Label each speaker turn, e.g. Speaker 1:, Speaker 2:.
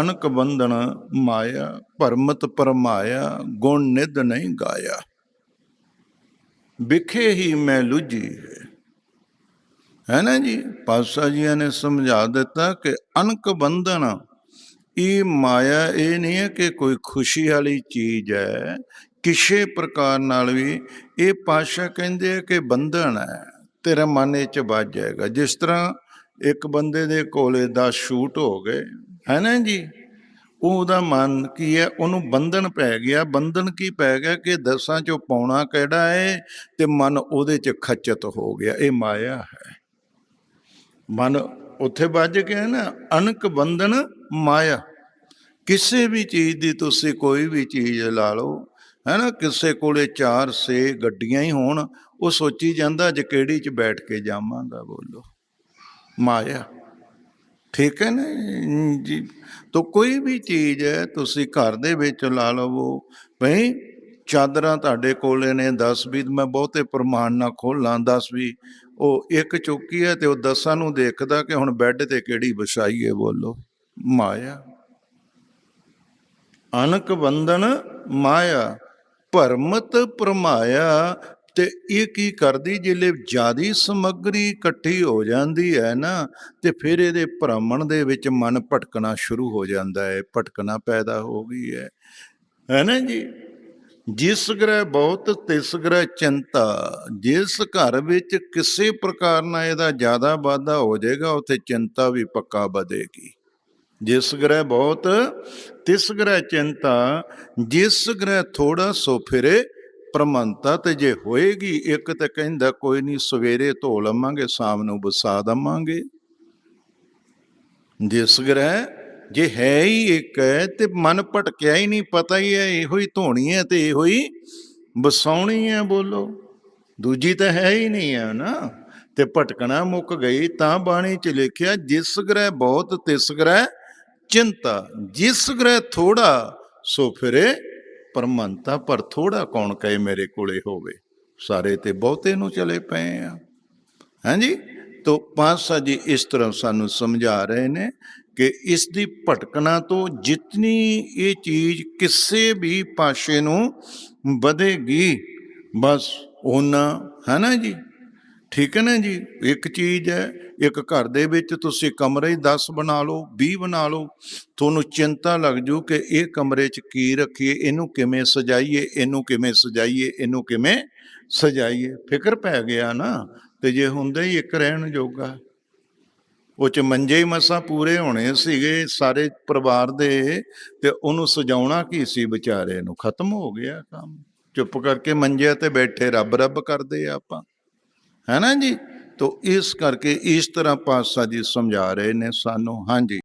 Speaker 1: ਅਨਕ ਬੰਧਨ ਮਾਇਆ, ਭਰਮਤ ਪਰਮਾਇਆ, ਗੁਣ ਨਿਧ ਨਹੀਂ ਗਾਇਆ। ਵਿਖੇ ਹੀ ਮੈਂ ਲੁਝੀ ਹੈ ਹੈ ਨਾ ਜੀ? ਪਾਤਸ਼ਾਹ ਜੀਆਂ ਨੇ ਸਮਝਾ ਦਿੱਤਾ ਕਿ ਅਨਕ ਬੰਧਨ ਇਹ ਮਾਇਆ ਇਹ ਨਹੀਂ ਹੈ ਕਿ ਕੋਈ ਖੁਸ਼ੀ ਵਾਲੀ ਚੀਜ਼ ਹੈ। ਕਿਸੇ ਪ੍ਰਕਾਰ ਨਾਲ ਵੀ ਇਹ ਪਾਸ਼ਾ ਕਹਿੰਦੇ ਆ ਕਿ ਬੰਧਨ ਹੈ, ਤੇਰਾ ਮਨ ਇਹ ਚ ਵੱਜ ਜਾਏਗਾ। ਜਿਸ ਤਰ੍ਹਾਂ ਇੱਕ ਬੰਦੇ ਦੇ ਕੋਲੇ 10 ਸ਼ੂਟ ਹੋ ਗਏ ਹੈ ਨਾ ਜੀ? ਉਹਦਾ ਮਨ ਕੀ ਹੈ? ਉਹਨੂੰ ਬੰਧਨ ਪੈ ਗਿਆ। ਬੰਧਨ ਕੀ ਪੈ ਗਿਆ ਕਿ ਦਸਾਂ ਚੋਂ ਪਾਉਣਾ ਕਿਹੜਾ ਹੈ ਤੇ ਮਨ ਉਹਦੇ ਚ ਖੱਚਤ ਹੋ ਗਿਆ। ਇਹ ਮਾਇਆ ਹੈ। ਮਨ ਉੱਥੇ ਵੱਜ ਗਿਆ ਨਾ। ਅਨਕ ਬੰਧਨ ਮਾਇਆ। ਕਿਸੇ ਵੀ ਚੀਜ਼ ਦੀ ਤੁਸੀਂ ਕੋਈ ਵੀ ਚੀਜ਼ ਲਾ ਲਓ, ਹੈ ਨਾ? ਕਿਸੇ ਕੋਲੇ ਚਾਰ ਸੇ ਗੱਡੀਆਂ ਹੀ ਹੋਣ, ਉਹ ਸੋਚੀ ਜਾਂਦਾ ਜੇ ਕਿਹੜੀ ਚ ਬੈਠ ਕੇ ਜਾਵਾਂਗਾ ਬੋਲੋ। ਮਾਇਆ। ਠੀਕ ਹੈ ਨਾ? ਜੀ, ਤੋ ਕੋਈ ਵੀ ਚੀਜ਼ ਹੈ, ਤੁਸੀਂ ਘਰ ਦੇ ਵਿੱਚ ਲਾ ਲਵੋ। ਭਈ ਚਾਦਰਾਂ ਤੁਹਾਡੇ ਕੋਲੇ ਨੇ 10 20 ਮੈਂ ਬਹੁਤੇ ਪ੍ਰਮਾਣ ਨਾਲ ਖੋਲਾਂ 10 20 ਉਹ ਇੱਕ ਚੁੱਕੀ ਹੈ ਤੇ ਉਹ ਦਸਾਂ ਨੂੰ ਦੇਖਦਾ ਕਿ ਹੁਣ ਬੈੱਡ ਤੇ ਕਿਹੜੀ ਵਿਛਾਈਏ ਬੋਲੋ। ਮਾਇਆ। ਅਨਕ ਬੰਧਨ ਮਾਇਆ, ਭਰਮਤ ਪਰਮਾਇਆ ਤੇ ਇਹ ਕੀ ਕਰਦੀ? ਜਿਲੇ ਜਿਆਦੀ ਸਮੱਗਰੀ ਇਕੱਠੀ ਹੋ ਜਾਂਦੀ ਹੈ ਨਾ, ਤੇ ਫਿਰ ਇਹਦੇ ਭ੍ਰਮਣ ਦੇ ਵਿੱਚ ਮਨ ਭਟਕਣਾ ਸ਼ੁਰੂ ਹੋ ਜਾਂਦਾ ਹੈ, ਭਟਕਣਾ ਪੈਦਾ ਹੋ ਗਈ ਹੈ। ਹੈ ਨਾ ਜੀ? ਜਿਸ ਗ੍ਰਹਿ ਬਹੁਤ, ਤਿਸ ਗ੍ਰਹਿ ਚਿੰਤਾ। ਜਿਸ ਘਰ ਵਿੱਚ ਕਿਸੇ ਪ੍ਰਕਾਰ ਨਾਲ ਇਹਦਾ ਜ਼ਿਆਦਾ ਵਾਧਾ ਹੋ ਜਾਏਗਾ, ਉੱਥੇ ਚਿੰਤਾ ਵੀ ਪੱਕਾ ਵਧੇਗੀ। ਜਿਸ ਗ੍ਰਹਿ ਬਹੁਤ, ਤਿਸ ਗ੍ਰਹਿ ਚਿੰਤਾ। ਜਿਸ ਗ੍ਰਹਿ ਥੋੜਾ ਸੋ ਫਿਰੇ ਪ੍ਰਮੰਤਾ ਤੇ ਜੇ ਹੋਏਗੀ, ਇੱਕ ਤੇ ਕਹਿੰਦਾ ਕੋਈ ਨਹੀਂ ਸਵੇਰੇ ਧੋ ਲਵਾਂਗੇ, ਸ਼ਾਮ ਨੂੰ ਵਸਾ ਦਵਾਂਗੇ। ਜਿਸ ਗ੍ਰਹਿ ਜੇ ਹੈ ਹੀ ਇੱਕ ਹੈ ਤੇ ਮਨ ਭਟਕਿਆ ਹੀ ਨਹੀਂ ਪਤਾ ਹੀ ਹੈ ਇਹੋ ਹੀ ਧੋਣੀ ਹੈ ਤੇ ਇਹੋ ਹੀ ਵਸਾਉਣੀ ਹੈ, ਬੋਲੋ। ਦੂਜੀ ਤਾਂ ਹੈ ਹੀ ਨਹੀਂ ਹੈ ਨਾ, ਤੇ ਭਟਕਣਾ ਮੁੱਕ ਗਈ ਤਾਂ ਬਾਣੀ ਚ ਲਿਖਿਆ, ਜਿਸ ਗ੍ਰਹਿ ਬਹੁਤ, ਤਿਸ ਗ੍ਰਹਿ ਚਿੰਤਾ। ਜਿਸ ਗ੍ਰਹਿ ਥੋੜਾ ਸੋ ਫਿਰੇ ਪਰਮੰਤਾ ਪਰ ਥੋੜਾ ਕੌਣ ਕਹੇ ਮੇਰੇ ਕੋਲੇ ਹੋਵੇ? ਸਾਰੇ ਤੇ ਬਹੁਤੇ ਨੂੰ ਚਲੇ ਪਏ ਆ। ਹਾਂਜੀ ਤੋ ਪਾਸਾ ਜੀ ਇਸ ਤਰ੍ਹਾਂ ਸਾਨੂੰ ਸਮਝਾ ਰਹੇ ਨੇ ਕਿ ਇਸ ਦੀ ਭਟਕਣਾ ਤੋਂ ਜਿਤਨੀ ਇਹ ਚੀਜ਼ ਕਿਸੇ ਵੀ ਪਾਸ਼ੇ ਨੂੰ ਵਧੇਗੀ, ਬਸ ਉਹਨਾਂ ਹੈ ਨਾ ਜੀ? ਠੀਕ ਹੈ ਨਾ ਜੀ? ਇੱਕ ਚੀਜ਼ ਹੈ, ਇੱਕ ਘਰ ਦੇ ਵਿੱਚ ਤੁਸੀਂ ਕਮਰੇ 10 ਬਣਾ ਲਓ 20 ਬਣਾ ਲਓ, ਤੁਹਾਨੂੰ ਚਿੰਤਾ ਲੱਗ ਜੂ ਕਿ ਇਹ ਕਮਰੇ 'ਚ ਕੀ ਰੱਖੀਏ, ਇਹਨੂੰ ਕਿਵੇਂ ਸਜਾਈਏ, ਇਹਨੂੰ ਕਿਵੇਂ ਸਜਾਈਏ, ਇਹਨੂੰ ਕਿਵੇਂ ਸਜਾਈਏ? ਫਿਕਰ ਪੈ ਗਿਆ ਨਾ? ਤੇ ਜੇ ਹੁੰਦਾ ਹੀ ਇੱਕ ਰਹਿਣ ਜੋਗਾ। ਉਹ ਚ ਮੰਜੇ ਹੀ ਮਸਾਂ ਪੂਰੇ ਹੋਣੇ ਸੀਗੇ ਸਾਰੇ ਪਰਿਵਾਰ ਦੇ, ਤੇ ਉਹਨੂੰ ਸਜਾਉਣਾ ਕੀ ਸੀ ਵਿਚਾਰੇ ਨੂੰ? ਖਤਮ ਹੋ ਗਿਆ ਕੰਮ। ਚੁੱਪ ਕਰਕੇ ਮੰਜੇ ਤੇ ਬੈਠੇ ਰੱਬ ਰੱਬ ਕਰਦੇ ਆਪਾਂ। ਹੈ ਨਾ ਜੀ? ਤੋ ਇਸ ਕਰਕੇ ਇਸ ਤਰ੍ਹਾਂ ਪਾਸਾ ਜੀ ਸਮਝਾ ਰਹੇ ਨੇ ਸਾਨੂੰ। ਹਾਂਜੀ।